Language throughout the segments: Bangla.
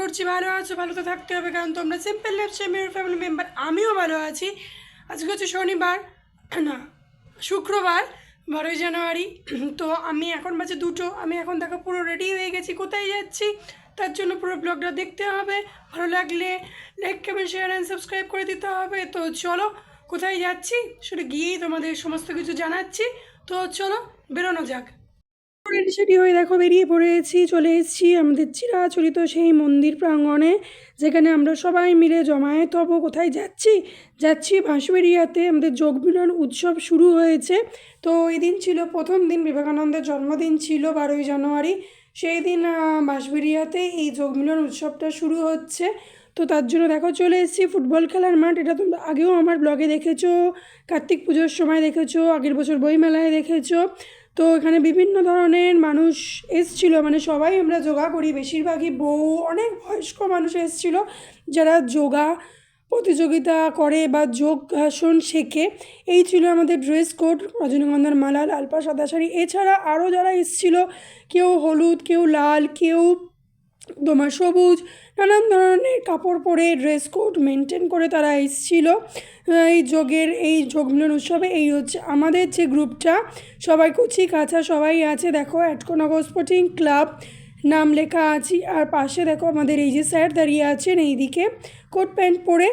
করছি ভালো আছো, ভালো তো থাকতে হবে, কারণ তোমরা সিম্পল লাইফ মেয়ের ফ্যামিলি মেম্বার আমিও ভালো আছি। আজকে হচ্ছে শনিবার, না, শুক্রবার, বারোই জানুয়ারি। তো আমি এখন বাজে দুটো, আমি এখন দেখো পুরো রেডি হয়ে গেছি, কোথায় যাচ্ছি, তার জন্য পুরো ব্লগটা দেখতে হবে। ভালো লাগলে like comment share and subscribe করে দিতে হবে। তো চলো, কোথায় যাচ্ছি? সেটা গিয়েই তোমাদের সমস্ত কিছু জানাচ্ছি। তো চলো, বেরোনো যাক। সেটি হয়ে দেখো বেরিয়ে পড়েছি, চলে এসেছি আমাদের চিরাচরিত সেই মন্দির প্রাঙ্গণে, যেখানে আমরা সবাই মিলে জমায়েত হব। কোথায় যাচ্ছি? যাচ্ছি বাঁশবেরিয়াতে আমাদের যোগ মিলন উৎসব শুরু হয়েছে। তো এই দিন ছিল প্রথম দিন, বিবেকানন্দের জন্মদিন ছিল বারোই জানুয়ারি। সেই দিন বাঁশবেরিয়াতে এই যোগ মিলন উৎসবটা শুরু হচ্ছে। তো তার জন্য দেখো চলে এসেছি ফুটবল খেলার মাঠ। এটা তোমরা আগেও আমার ব্লগে দেখেছ, কার্তিক পুজোর সময় দেখেছ, আগের বছর বইমেলায় দেখেছ। তো এখানে বিভিন্ন ধরনের মানুষ এসছিল মানে সবাই আমরা যোগা করি। বেশিরভাগই বউ, অনেক বয়স্ক মানুষ এসছিল যারা যোগা প্রতিযোগিতা করে বা যোগাসন শেখে। এই ছিল আমাদের ড্রেস কোড রজনীগন্ধার মালা লালপা সাদা শাড়ি এছাড়া আরও যারা এসছিল, কেউ হলুদ, কেউ লাল, কেউ তোমার সবুজ, নানান ধরনের কাপড় পরে ড্রেস কোড মেনটেন করে তারা এসেছিল। এই যোগের, এই যোগ মিলন উৎসবে এই হচ্ছে আমাদের যে গ্রুপটা সবাই কুচি কাছা সবাই আছে। দেখো অ্যাটকোনগর স্পোর্টিং ক্লাব নাম লেখা আছে। আর পাশে দেখো আমাদের এই যে স্যার দাঁড়িয়ে আছেন এইদিকে কোট প্যান্ট পরে।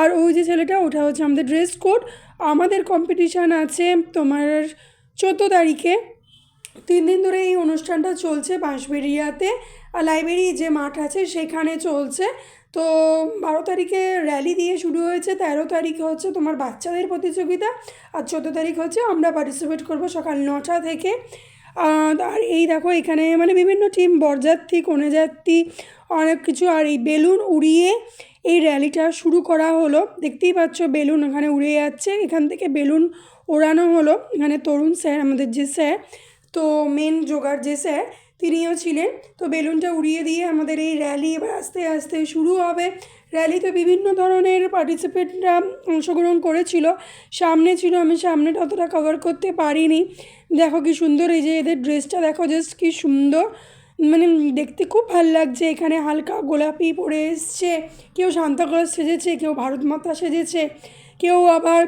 আর ওই যে ছেলেটা, ওটা হচ্ছে আমাদের ড্রেস কোড আমাদের কম্পিটিশান আছে তোমার চোদ্দ তারিখে। তিন দিন ধরে এই অনুষ্ঠানটা চলছে বাঁশবেরিয়াতে আর লাইব্রেরি যে মাঠ আছে সেখানে চলছে। তো বারো তারিখে র্যালি দিয়ে শুরু হয়েছে, তেরো তারিখে হচ্ছে তোমার বাচ্চাদের প্রতিযোগিতা আর চোদ্দ তারিখ হচ্ছে আমরা পার্টিসিপেট করব সকাল নটা থেকে। আর এই দেখো এখানে মানে বিভিন্ন টিম বরযাত্রী, কনেযাত্রী, অনেক কিছু। আর এই বেলুন উড়িয়ে এই র্যালিটা শুরু করা হলো। দেখতেই পাচ্ছ বেলুন ওখানে উড়ে যাচ্ছে। এখান থেকে বেলুন ওড়ানো হলো। এখানে তরুণ স্যার আমাদের যে স্যার তো মেন যোগার যে স্যার তিনিও ছিলেন। তো বেলুনটা উড়িয়ে দিয়ে আমাদের এই র্যালি এবার আস্তে আস্তে শুরু হবে। র্যালিতে বিভিন্ন ধরনের পার্টিসিপেন্টরা অংশগ্রহণ করেছিল। সামনে ছিল, আমি সামনেটা অতটা কভার করতে পারিনি। দেখো কি সুন্দর, এই যে এদের ড্রেসটা দেখো জাস্ট কি সুন্দর। মানে দেখতে খুব ভালো লাগছে, এখানে হালকা গোলাপি পরে এসছে। কেউ সান্তাক্লজ সেজেছে, কেউ ভারত মাতা সেজেছে, কেউ আবার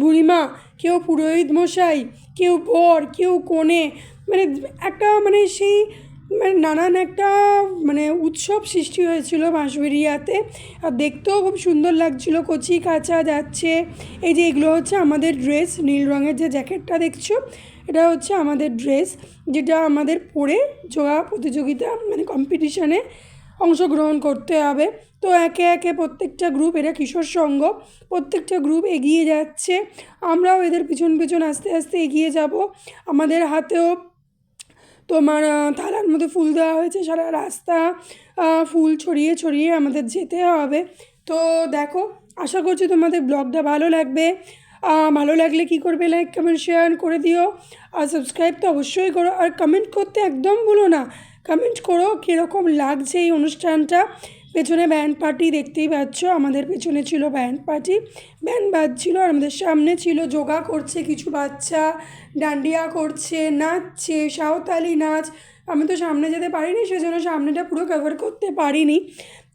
বুড়িমা, কেউ পুরোহিত মশাই, কেউ বর, কেউ কনে। মানে একটা মানে সেই মানে নানান একটা মানে উৎসব সৃষ্টি হয়েছিল বাঁশবেরিয়াতে আর দেখতেও খুব সুন্দর লাগছিল। কচি কাঁচা যাচ্ছে। এই যে এগুলো হচ্ছে আমাদের ড্রেস, নীল রঙের যে জ্যাকেটটা দেখছ, এটা হচ্ছে আমাদের ড্রেস, যেটা আমাদের পরে যোগা প্রতিযোগিতা মানে কম্পিটিশানে অংশগ্রহণ করতে হবে। তো একে একে প্রত্যেকটা গ্রুপ এরা কিশোর সংঘ, প্রত্যেকটা গ্রুপ এগিয়ে যাচ্ছে। আমরাও এদের পিছন পিছন আস্তে আস্তে এগিয়ে যাব। আমাদের হাতেও তোমার থালার মধ্যে ফুল দেওয়া হয়েছে, সারা রাস্তা ফুল ছড়িয়ে ছড়িয়ে আমাদের যেতে হবে। তো দেখো, আশা করছি তোমাদের ব্লগটা ভালো লাগবে। ভালো লাগলে কি করবে? লাইক কমেন্ট শেয়ার করে দিও। আর সাবস্ক্রাইব তো অবশ্যই করো। আর কমেন্ট করতে একদম ভুলো না। কমেন্ট করো কীরকম লাগছে এই অনুষ্ঠানটা। পেছনে ব্যান্ড পার্টি দেখতেই পাচ্ছ। আমাদের পেছনে ছিল ব্যান্ড পার্টি ব্যান্ড বাজছিল আর আমাদের সামনে ছিল যোগা করছে কিছু বাচ্চা, ডান্ডিয়া করছে, নাচছে, সাঁওতালি নাচ। আমি তো সামনে যেতে পারিনি, সেজন্য সামনেটা পুরো কভার করতে পারিনি।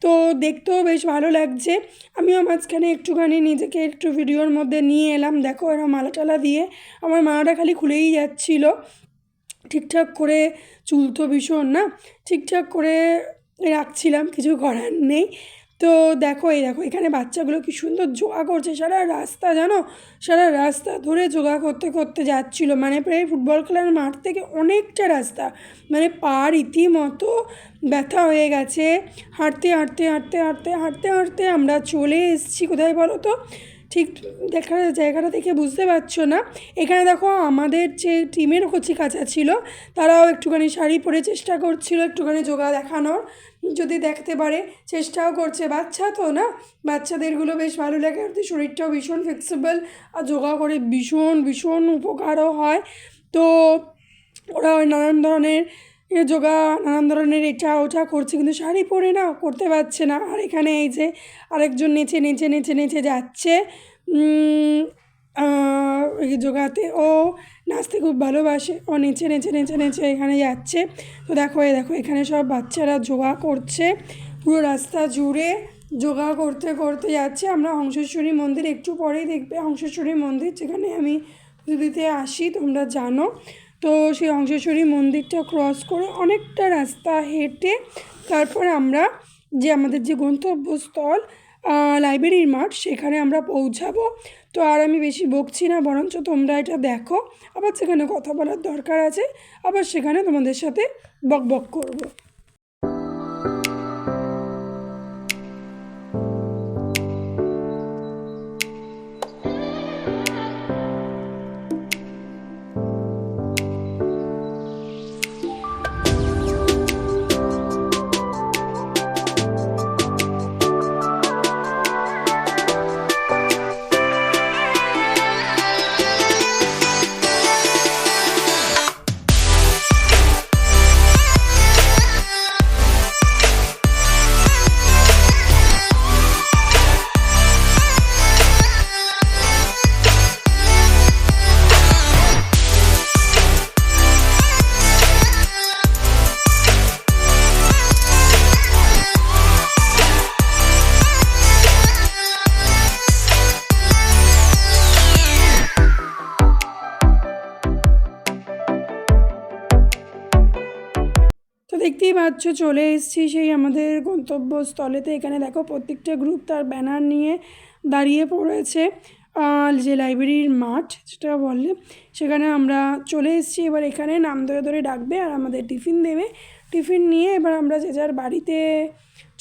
তো দেখতেও বেশ ভালো লাগছে। আমিও মাঝখানে একটুখানি নিজেকে একটু ভিডিওর মধ্যে নিয়ে এলাম। দেখো এরা মালা টালা দিয়ে আমার মালাটা খালি খুলেই যাচ্ছিল। ঠিকঠাক করে চুল তো ভীষণ না? ঠিকঠাক করে রাখছিলাম, কিছু করার নেই। তো দেখো, এই দেখো, এখানে বাচ্চাগুলো কি সুন্দর যোগা করছে। সারা রাস্তা, জানো? সারা রাস্তা ধরে যোগা করতে করতে যাচ্ছিল। মানে প্রায় ফুটবল খেলার মাঠ থেকে অনেকটা রাস্তা। মানে পা রীতিমতো ব্যথা হয়ে গেছে। হাঁটতে হাঁটতে হাঁটতে হাঁটতে হাঁটতে হাঁটতে আমরা চলে এসেছি। কোথায় বলো তো? ঠিক দেখার জায়গাটা দেখে বুঝতে পারছ না। এখানে দেখো আমাদের যে টিমের কচি কাছা ছিল, তারাও একটুখানি শাড়ি পরে চেষ্টা করছিল একটুখানি যোগা দেখানোর। যদি দেখতে পারে, চেষ্টাও করছে। বাচ্চা তো না? বাচ্চাদেরগুলো বেশ ভালো লাগে। আর শরীরটাও ভীষণ ফ্লেক্সিবল আর যোগা করে ভীষণ ভীষণ উপকারও হয়। তো ওরা ওই নানান ধরনের এ যোগা নানান ধরনের এটা ওটা করছে, কিন্তু শাড়ি পরে না করতে পারছে না। আর এখানে এই যে আরেকজন নেচে নেচে নেচে নেচে যাচ্ছে। যোগাতে ও নাচতে খুব ভালোবাসে। ও নেচে নেচে নেচে নেচে এখানে যাচ্ছে। তো দেখো, এ দেখো, এখানে সব বাচ্চারা যোগা করছে। পুরো রাস্তা জুড়ে যোগা করতে করতে যাচ্ছে। আমরা হংসেশ্বরী মন্দির একটু পরেই দেখবে। হংসেশ্বরী মন্দির যেখানে আমি দিতে আসি, তোমরা জানো। তো সেই অংশেশ্বরী মন্দিরটা ক্রস করে অনেকটা রাস্তা হেঁটে তারপর আমরা যে আমাদের যে গন্তব্যস্থল লাইব্রেরির মাঠ, সেখানে আমরা পৌঁছাবো। তো আর আমি বেশি বকছি না, বরঞ্চ তোমরা এটা দেখো। আবার সেখানে কথা বলার দরকার আছে, আবার সেখানে তোমাদের সাথে বক বক করব। দেখতেই পাচ্ছ, চলে এসেছি সেই আমাদের গন্তব্যস্থলেতে এখানে দেখো প্রত্যেকটা গ্রুপ তার ব্যানার নিয়ে দাঁড়িয়ে পড়েছে। যে লাইব্রেরির মাঠ যেটা বললে, সেখানে আমরা চলে এসেছি। এবার এখানে নাম ধরে ধরে ডাকবে আর আমাদের টিফিন দেবে। টিফিন নিয়ে এবার আমরা যে যার বাড়িতে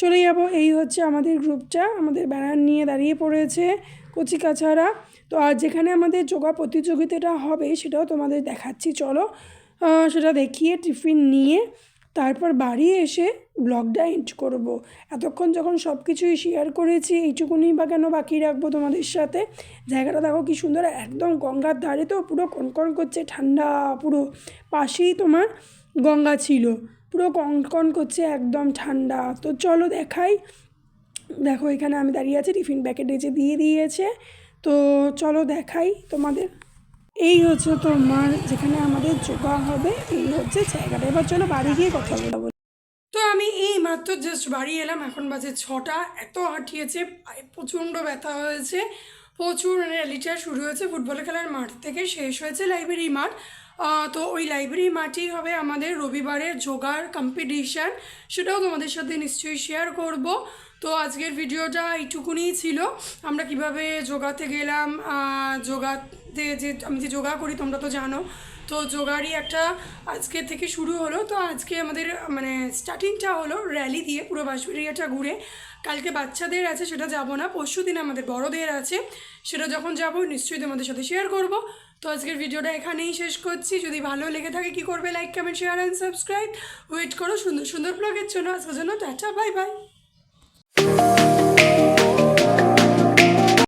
চলে যাব, এই হচ্ছে আমাদের গ্রুপটা আমাদের ব্যানার নিয়ে দাঁড়িয়ে পড়েছে কচি কাছাড়া তো আর যেখানে আমাদের যোগা প্রতিযোগিতাটা হবে, সেটাও তোমাদের দেখাচ্ছি। চলো সেটা দেখিয়ে টিফিন নিয়ে তারপর বাড়ি এসে ব্লগটা এন্ড করব। এতক্ষণ যখন সব কিছুই শেয়ার করেছি এইটুকুনি বা কেন বাকি রাখব তোমাদের সাথে? জায়গাটা দেখো কি সুন্দর, একদম গঙ্গার ধারে তো পুরো কনকন করছে, ঠান্ডা পুরো পাশেই তোমার গঙ্গা ছিল। পুরো কনকন করছে, একদম ঠান্ডা। তো চলো দেখাই। দেখো এখানে আমি দাঁড়িয়ে আছি, টিফিন প্যাকেট এসে দিয়ে দিয়েছে। তো চলো দেখাই তোমাদের। এই হচ্ছে তোমার যেখানে আমাদের যোগা হবে, এই হচ্ছে জায়গাটা। এবার চলো বাড়ি গিয়ে কথা বলব। তো আমি এই মাত্র জাস্ট বাড়ি এলাম, এখন বাজে ছটা, এত হাঁটিয়েছে প্রচণ্ড ব্যথা হয়েছে, প্রচুর র্যালিটা শুরু হয়েছে ফুটবল খেলার মাঠ থেকে শেষ হয়েছে লাইব্রেরি মাঠ। তো ওই লাইব্রেরি মাঠই হবে আমাদের রবিবারের যোগার কম্পিটিশান সেটাও তোমাদের সাথে নিশ্চয়ই শেয়ার করব। তো আজকের ভিডিওটা এইটুকুনি ছিল। আমরা কীভাবে যোগাতে গেলাম যোগাতে যে, আমি যে যোগা করি, তোমরা তো জানো। তো যোগারই একটা আজকে থেকে শুরু হলো। তো আজকে আমাদের মানে স্টার্টিংটা হলো র্যালি দিয়ে পুরো বাঁশবেড়িয়াটা ঘুরে। কালকে বাচ্চাদের আছে, সেটা যাব না। পরশু দিন আমাদের বড়দের আছে। সেটা যখন যাব, নিশ্চয়ই তোমাদের সাথে শেয়ার করব। তো আজকের ভিডিওটা এখানেই শেষ করছি। যদি ভালো লেগে থাকে, কি করবে? Like comment share and subscribe wait করো সুন্দর সুন্দর ব্লগের জন্য। আজকের জন্য টাটা বাই বাই